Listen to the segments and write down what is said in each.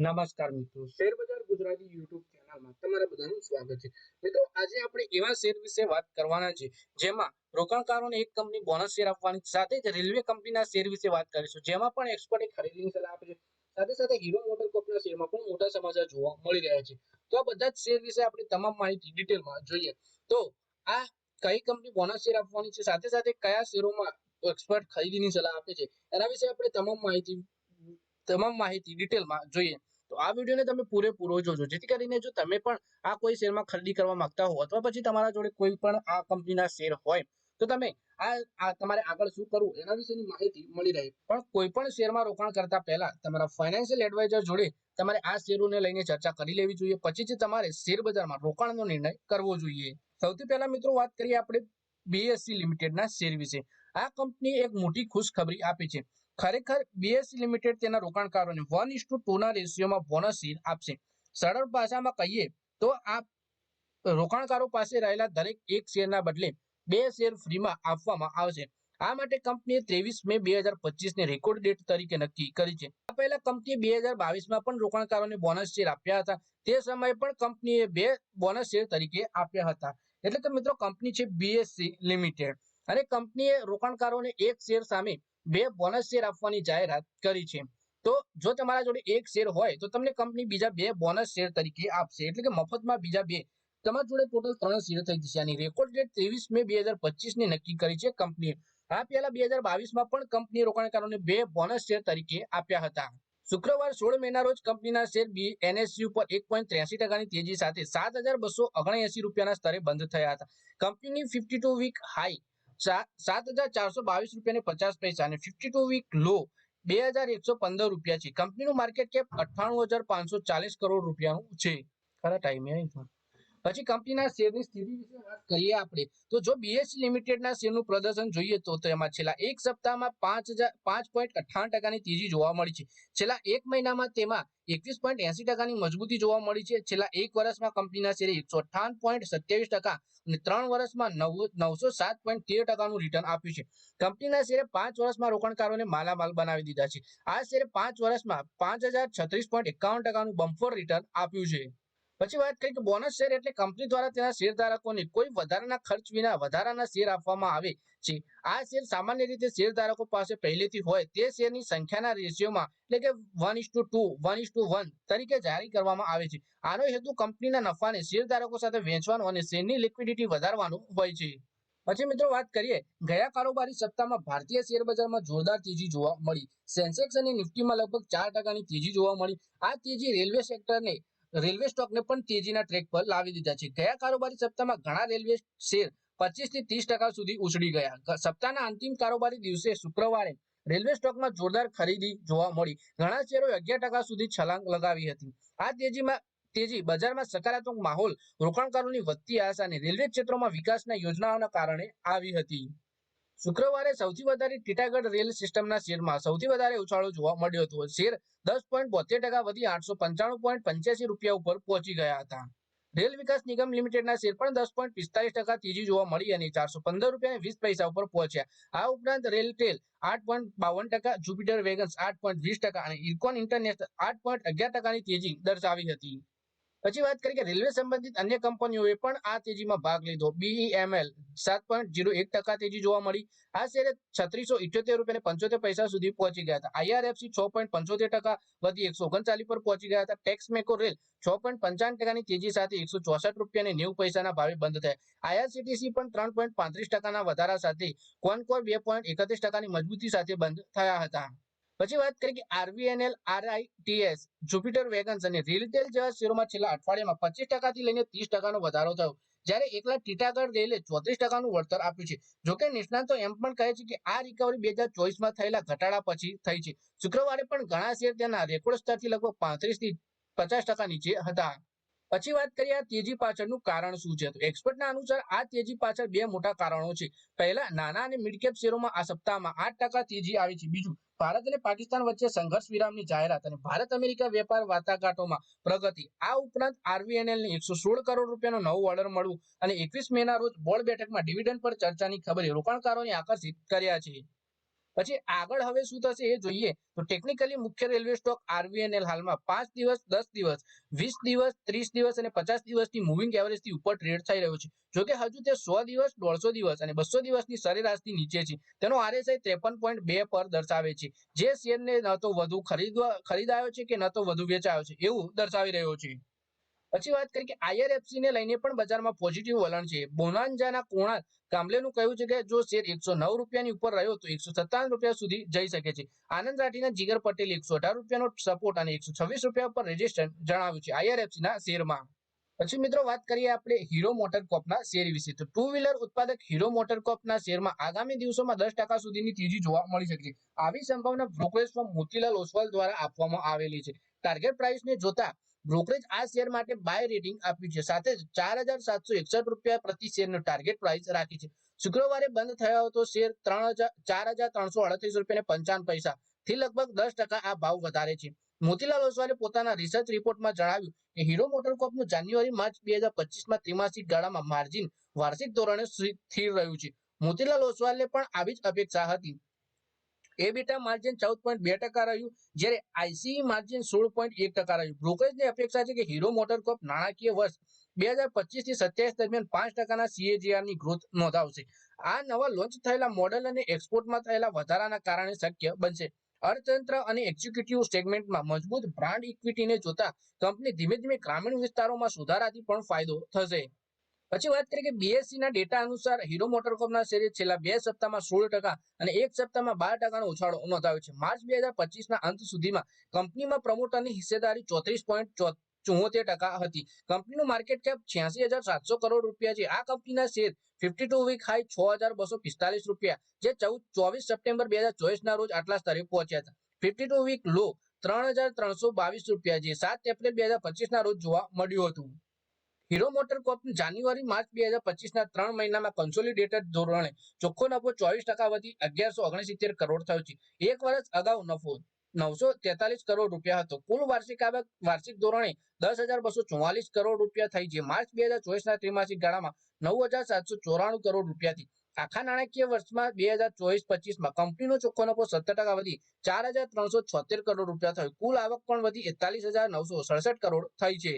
નમસ્કાર મિત્રો. શેર બજાર ગુજરાતી યુટ્યુબ ચેનલમાં તમારા બધાનું સ્વાગત છે. મિત્રો, આજે આપણે એવા શેર વિશે વાત કરવાના છે, જેમાં રોકાણકારોને એક કંપની બોનસ શેર આપવાની, સાથે જ રેલવે કંપનીના શેર વિશે વાત કરીશું. જેમાં પણ એક્સપર્ટે ખરીદીની સલાહ આપે છે. સાથે સાથે હીરો મોટર કંપનીના શેરમાં પણ મોટા સમાચાર જોવા મળી રહ્યા છે. તો આ બધા જ શેર વિશે આપણે તમામ માહિતી ડિટેલમાં જોઈએ. તો આ કઈ કંપની બોનસ શેર આપવાની છે, સાથે સાથે કયા શેરોમાં એક્સપર્ટ ખરીદીની સલાહ આપે છે, એના વિશે આપણે તમામ માહિતી તમામ માહિતી ડિટેલમાં જોઈએ. તો આ વિડીયોને તમે પૂરેપૂરો જોજો. જેથી કરીને જો તમે પણ આ કોઈ શેરમાં ખરીદી કરવા માંગતા હો અથવા પછી તમારા જોડે કોઈ પણ આ કંપનીના શેર હોય, તો તમે આ તમારે આગળ શું કરવું એના વિશેની માહિતી મળી રહે. પણ કોઈ પણ શેરમાં રોકાણ કરતા પહેલા તમારા ફાઇનાન્શિયલ એડવાઇઝર જોડે તમારે આ શેરોને લઈને ચર્ચા કરી લેવી જોઈએ. પછી જ તમારે શેર બજારમાં રોકાણનો નિર્ણય કરવો જોઈએ. સૌથી પહેલા મિત્રો વાત કરીએ આપણે બીએસસી લિમિટેડના શેર વિશે. આ કંપની એક મોટી ખુશખબરી આપી છે. ખરેખર બીએસસી લિમિટેડ તેના રોકાણકારોને વન ઇસ ટુ ટુના રેશિયોમાં બોનસ શેર આપશે. સરળ ભાષામાં કહીએ તો આ રોકાણકારો પાસે રહેલા દરેક એક શેરના બદલે બે શેર ફ્રીમાં આપવામાં આવશે. આ માટે કંપનીએ ત્રેવીસ મે બે હજાર પચીસને રેકોર્ડ ડેટ તરીકે નક્કી કરી છે. આ પહેલા કંપનીએ બે હજાર બાવીસમાં પણ રોકાણકારોને બોનસ શેર આપ્યા હતા. તે સમયે પણ કંપનીએ બે બોનસ શેર તરીકે આપ્યા હતા. એટલે કે મિત્રો, કંપની છે બીએસસી લિમિટેડ અને કંપનીએ રોકાણકારોને એક શેર સામે બે બોનસ શેર આપવાની જાહેરાત કરી છે. તો જો તમારા જોડે એક શેર હોય, તો તમને કંપની બીજા બે બોનસ શેર તરીકે આપશે. એટલે કે મફતમાં બીજા બે. તમારા જોડે ટોટલ ત્રણ શેર થઈ જશે. આની રેકોર્ડ ડેટ ત્રેવીસ મે બે હજાર પચીસ નક્કી કરી છે કંપનીએ આ પહેલા બે હજાર બાવીસમાં પણ કંપનીએ રોકાણકારોને બે બોનસ શેર તરીકે આપ્યા હતા. શુક્રવાર સોળ મેના રોજ કંપનીના શેર બી એનએસયુ પર એક પોઈન્ટ ત્રેસી ટકાની તેજી સાથે સાત હજાર બસો ઓગણએસી રૂપિયાના સ્તરે બંધ થયા હતા. કંપનીની ફિફ્ટી ટુ વીક હાઈ સાત હજાર ચારસો બાવીસ રૂપિયા પચાસ પૈસા અને ફિફ્ટી ટુ વીક લો બે હજાર એકસો પંદર રૂપિયા છે. કંપનીનું માર્કેટ કેપ અઠ્ઠાણું હજાર પાંચસો ચાલીસ કરોડ રૂપિયાનું છે. ખરા ટાઈમે પછી કંપનીના શેરની સ્થિતિ વિશે વાત કરીએ આપણે, તો જો બીએસસી લિમિટેડના શેરનું પ્રદર્શન જોઈએ તો તેમાં છેલ્લા એક સપ્તાહમાં પાંચ હજાર તેજી જોવા મળી છે. છેલ્લા એક મહિનામાં તેમાં એકવીસ મજબૂતી જોવા મળી છે. છેલ્લા એક વર્ષમાં કંપનીના શેરે એકસો ટકા અને ત્રણ વર્ષમાં નવ, નવસો સાત પોઈન્ટ તેર ટકાનું રિટર્ન આપ્યું છે. કંપનીના શેરે પાંચ વર્ષમાં રોકાણકારોને માલામાલ બનાવી દીધા છે. આ શેરે પાંચ વર્ષમાં પાંચ હજાર છત્રીસ પોઈન્ટ એકાવન ટકાનું બમ્પર રિટર્ન આપ્યું છે. પછી વાત કરી કે બોનસ શેર એટલે કંપની દ્વારા તેના શેરધારકોને કોઈ વધારાના ખર્ચ વિના વધારાના શેર આપવામાં આવે છે. આ શેર સામાન્ય રીતે શેરધારકો પાસે પહેલેથી હોય તે શેરની સંખ્યાના રેશિયોમાં એટલે કે one is to two one is to one તરીકે જારી કરવામાં આવે છે. આનો હેતુ કંપનીના નફાને શેરધારકો સાથે વેચવાનો અને શેરની લિક્વિડિટી વધારવાનો હોય છે. પછી મિત્રો વાત કરીએ, ગયા કારોબારી સપ્તાહમાં ભારતીય શેર બજારમાં જોરદાર તેજી જોવા મળી. સેન્સેક્સ અને નિફ્ટીમાં લગભગ ચાર ટકાની તેજી જોવા મળી. આ તેજી રેલવે સેક્ટરને રેલવે સ્ટોકને પણ તેજીના ટ્રેક પર લાવી દીધા છે. ગયા કારોબારી સપ્તાહમાં ઘણા રેલવે શેર પચીસથી ત્રીસ ટકા સુધી ઉછળી ગયા. સપ્તાહના અંતિમ કારોબારી દિવસે શુક્રવારે રેલવે સ્ટોકમાં જોરદાર ખરીદી જોવા મળી. ઘણા શેરોએ અગિયાર ટકા સુધી છલાંગ લગાવી હતી. આ તેજીમાં, તેજી બજારમાં સકારાત્મક માહોલ રોકાણકારોની વધતી આશા અને રેલવે ક્ષેત્રોમાં વિકાસના યોજનાઓના કારણે આવી હતી. શુક્રવારે સૌથી વધારે ટીટાગઢ રેલ સિસ્ટમના શેરમાં સૌથી વધારે ઉછાળો જોવા મળ્યો હતો. શેર દસ પોઈન્ટ બોતેર ટકા વધી આઠસો પંચાણું પોઈન્ટ પંચ્યાસી રૂપિયા ઉપર પહોંચી ગયા હતા. રેલ વિકાસ નિગમ લિમિટેડના શેર પણ દસ પોઈન્ટ પિસ્તાલીસ ટકા તેજી જોવા મળી અને ચારસો પંદર રૂપિયા વીસ પૈસા ઉપર પહોંચ્યા. આ ઉપરાંત રેલટેલ આઠ પોઈન્ટ બાવન ટકા, જુપિટર વેગન્સ આઠ પોઈન્ટ વીસ ટકા અને ઇરકોન ઇન્ટરનેશનલ આઠ પોઈન્ટ અગિયાર ટકાની તેજી દર્શાવી હતી. પછી વાત કરી કે રેલવે સંબંધિત અન્ય કંપનીઓએ પણ આ તેજીમાં ભાગ લીધો. બીઈએમએલ સાત પોઈન્ટ જીરો એક ટકા તેજી જોવા મળી. આ શેરે છત્રીસો ઇઠ્યોતેર રૂપિયા પંચોતેર પૈસા સુધી પહોંચી ગયા હતા. આઈઆરએફસી છ પોઈન્ટ પંચોતેર ટકા, વધી એકસો ઓગણચાલીસ પર પહોંચી ગયા હતા. ટેક્સ મેકો રેલ છ પોઈન્ટ પંચાવન ટકાની તેજી સાથે એકસો ચોસઠ રૂપિયા અને નેવું પૈસાના ભાવે બંધ થયા. આઈઆરસીટીસી પણ ત્રણ પોઈન્ટ પાંત્રીસ ટકાના વધારા સાથે કોનકોર બે પોઈન્ટ એકત્રીસ ટકાની મજબૂતી સાથે બંધ થયા હતા. પછી વાત કરીએ કે આરવીએનએલ, આરઆઈટીએસ, જુપિટર વેગન્સ અને રિટેલ જેવા શેરોમાં છેલ્લા અઠવાડિયામાં પચીસ ટકાથી લઈને ત્રીસ ટકાનો વધારો થયો. જ્યારે એકલા ટીટાગઢ રેલે ચોત્રીસ ટકાનું વળતર આપ્યું છે. જોકે નિષ્ણાંતો એમ પણ કહે છે કે આ રિકવરી બે હજાર ચોવીસમાં થયેલા ઘટાડા પછી થઈ છે. શુક્રવારે પણ ઘણા શેર તેના રેકોર્ડ સ્તરથી લગભગ પાંત્રીસથી પચાસ ટકા નીચે હતા. પછી વાત કરીએ આ તેજી પાછળનું કારણ શું છે? તો એક્સપર્ટના અનુસાર આ તેજી પાછળ બે મોટા કારણો છે. પહેલા નાના અને મિડકેપ શેરોમાં આ સપ્તાહમાં આઠ ટકા તેજી આવી છે. બીજું ભારત અને પાકિસ્તાન વચ્ચે સંઘર્ષ વિરામની જાહેરાત અને ભારત અમેરિકા વેપાર વાટાઘાટોમાં પ્રગતિ. આ ઉપરાંત આરવીએનએલ ને એકસો સોળ કરોડ રૂપિયાનો નવું ઓર્ડર મળવું અને એકવીસ મેના રોજ બોર્ડ બેઠકમાં ડિવિડન્ડ પર ચર્ચાની ખબરે રોકાણકારોને આકર્ષિત કર્યા છે. પછી આગળ હવે શું થશે એ જોઈએ. તો ટેકનિકલી મુખ્ય રેલવે સ્ટોક આરવીએનએલ હાલમાં પાંચ દિવસ, દસ દિવસ, વીસ દિવસ, ત્રીસ દિવસ અને પચાસ દિવસની મૂવિંગ એવરેજથી ઉપર ટ્રેડ થઈ રહ્યો છે. જોકે હજુ તે સો દિવસ, દોઢસો દિવસ અને બસો દિવસની સરેરાશથી નીચે છે. તેનો આરએસઆઈ ત્રેપન પોઈન્ટ બે પર દર્શાવે છે. જે શેરને ન તો વધુ ખરીદવા, ખરીદાયો છે કે ન તો વધુ વેચાયો છે, એવું દર્શાવી રહ્યો છે. પછી વાત કરીએ કે આઈઆરએફસી ને લઈને પણ બજારમાં પોઝિટિવ વલણ છે. બોનાન્જાના કોણાર કામલેનું કહ્યું છે કે જો શેર એકસો નવ રૂપિયાની ઉપર રહ્યો તો એકસો સત્તાવન રૂપિયા સુધી જઈ શકે છે. આનંદ રાઠીના જીગર પટેલ એકસો અઢાર રૂપિયાનો સપોર્ટ અને એકસો છવ્વીસ રૂપિયા પર રેઝિસ્ટન્સ જણાવ્યું છે આઈઆરએફસી શેરમાં. પછી મિત્રો વાત કરીએ આપણે હીરો મોટર કોપના શેર વિશે. તો ટુ વ્હીલર ઉત્પાદક હીરો મોટર કોપના શેરમાં આગામી દિવસોમાં દસ ટકા સુધીની તેજી જોવા મળી શકે છે. આવી સંભાવના બ્રોકરેજ ફોર્મ મોતીલાલ ઓસવાલ દ્વારા આપવામાં આવેલી છે. ટાર્ગેટ પ્રાઇસને જોતા બ્રોકરેજ આ શેર માટે બાય રેટિંગ આપ્યું છે. સાથે જ ચાર હજાર સાતસો એકસઠ રૂપિયા પ્રતિ શેરનો ટાર્ગેટ પ્રાઇસ રાખી છે. શુક્રવારે બંધ થયો હતો શેર ત્રણ હજાર, ચાર હજાર ત્રણસો અડત્રીસ રૂપિયા પંચાવન પૈસા. થી લગભગ દસ ટકા આ ભાવ વધારે છે. મોતીલાલ ઓસવાલે પોતાના રિસર્ચ રિપોર્ટમાં જણાવ્યું કે હીરો મોટરકોપનું જાન્યુઆરી, માર્ચ બે હજાર પચીસમાં ત્રિમાસિક ગાળામાં માર્જિન વાર્ષિક ધોરણે સ્થિર રહ્યું છે. મોતીલાલ ઓસવાલે પણ આવી જ અપેક્ષા હતી. એબીટા માર્જિન ચૌદ પોઈન્ટ બે ટકા રહ્યું. જ્યારે આઈસીઈ માર્જિન સોળ પોઈન્ટ એક ટકા રહ્યું. બ્રોકરેજની અપેક્ષા છે કે હીરો મોટર કોર્પ નાણાકીય વર્ષ બે હજાર પચીસથી સત્યાવીસ દરમિયાન પાંચ ટકાના સીએજીઆરની ગ્રોથ નોંધાવશે. આ નવા લોન્ચ થયેલા મોડલ અને એક્સપોર્ટમાં થયેલા વધારાના કારણે શક્ય બનશે. અર્થતંત્ર અને એક્ઝિક્યુટિવ સેગમેન્ટમાં મજબૂત બ્રાન્ડ ઇક્વિટીને જોતા કંપની ધીમે ધીમે ગ્રામીણ વિસ્તારોમાં સુધારાથી પણ ફાયદો થશે. પછી વાત કરીએ કે બીએસસી ના ડેટા અનુસાર હીરો મોટરકોપના શેરે છેલ્લા બે સપ્તાહમાં સોળ ટકા અને એક સપ્તાહમાં બાર ટકાનો ઉછાળો નોંધાયો છે. માર્ચ બે હજાર અંત સુધીમાં કંપનીમાં પ્રમોટરની હિસ્સેદારી ચોત્રીસ પોઈન્ટ ટકા હતી. કંપનીનું માર્કેટ કેપ છ્યાસી હજાર સાતસો કરોડ રૂપિયા છે. આ કંપનીના share fifty two week high છ હજાર બસો પિસ્તાલીસ રૂપિયા, જે ચૌદ ચોવીસ સપ્ટેમ્બર બે હજાર ચોવીસ ના રોજ આટલા સ્તરે પહોંચ્યા હતા. ફિફ્ટી ટુ વીક લો ત્રણ હજાર ત્રણસો બાવીસ રૂપિયા જે સાત એપ્રિલ બે હજાર પચીસ ના રોજ જોવા મળ્યું હતું. હીરો મોટર કોર્પ જાન્યુઆરી, માર્ચ બે હજાર પચીસ ના ત્રણ મહિનામાં કન્સોલિડેટેડ ધોરણે ચોખ્ખો નફો ચોવીસ ટકા વધી અગિયારસો ઓગણસિત્તેર કરોડ થયો છે. એક વર્ષ અગાઉ નફો નવસો તેતાલીસ કરોડ રૂપિયા હતો. કુલ વાર્ષિક આવક વાર્ષિક ધોરણે દસ હજાર બસો ચુમ્માલીસ કરોડ રૂપિયા થઈ છે. માર્ચ બે હજાર ચોવીસ ના ત્રિમાસિક ગાળામાં નવ હજાર સાતસો ચોરાણું કરોડ રૂપિયાથી આખા નાણાકીય વર્ષમાં બે હજાર ચોવીસ પચીસમાં કંપનીનો ચોખ્ખો નફો સત્તર ટકા વધી ચાર હજાર ત્રણસો છોતેર કરોડ રૂપિયા થયો. કુલ આવક પણ વધી એકતાલીસ હજાર નવસો સડસઠ કરોડ થઈ છે.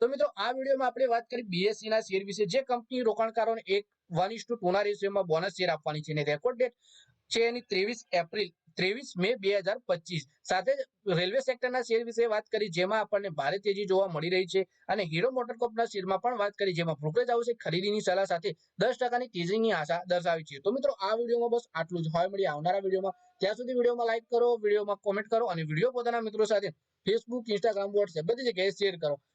તો મિત્રો, આ વિડીયોમાં આપણે વાત કરી બીએસસી ના શેર વિશે. જે કંપની રોકાણકારોને એક વન ઇસ ટુ ટુના રેશિયોમાં બોનસ શેર આપવાની છે રેકોર્ડ ડેટ છે એની ત્રેવીસ એપ્રિલ, ત્રેવીસ મે બે હજાર પચીસ. સાથે રેલવે સેક્ટરના શેર વિશે વાત કરી, જેમાં આપણને ભારે તેજી જોવા મળી રહી છે અને હીરો મોટરકોપના શેરમાં પણ વાત કરી, જેમાં બ્રોકરેજ હાઉસે ખરીદીની સલાહ સાથે દસ ટકાની તેજીની આશા દર્શાવી છે. તો મિત્રો, આ વિડીયોમાં બસ આટલું જ. હોય મળી આવનારા વિડીયોમાં. ત્યાં સુધી વિડીયોમાં લાઈક કરો, વિડીયોમાં કોમેન્ટ કરો અને વીડિયો પોતાના મિત્રો સાથે ફેસબુક ઇન્સ્ટાગ્રામ વોટ્સએપ બધી જગ્યાએ શેર કરો.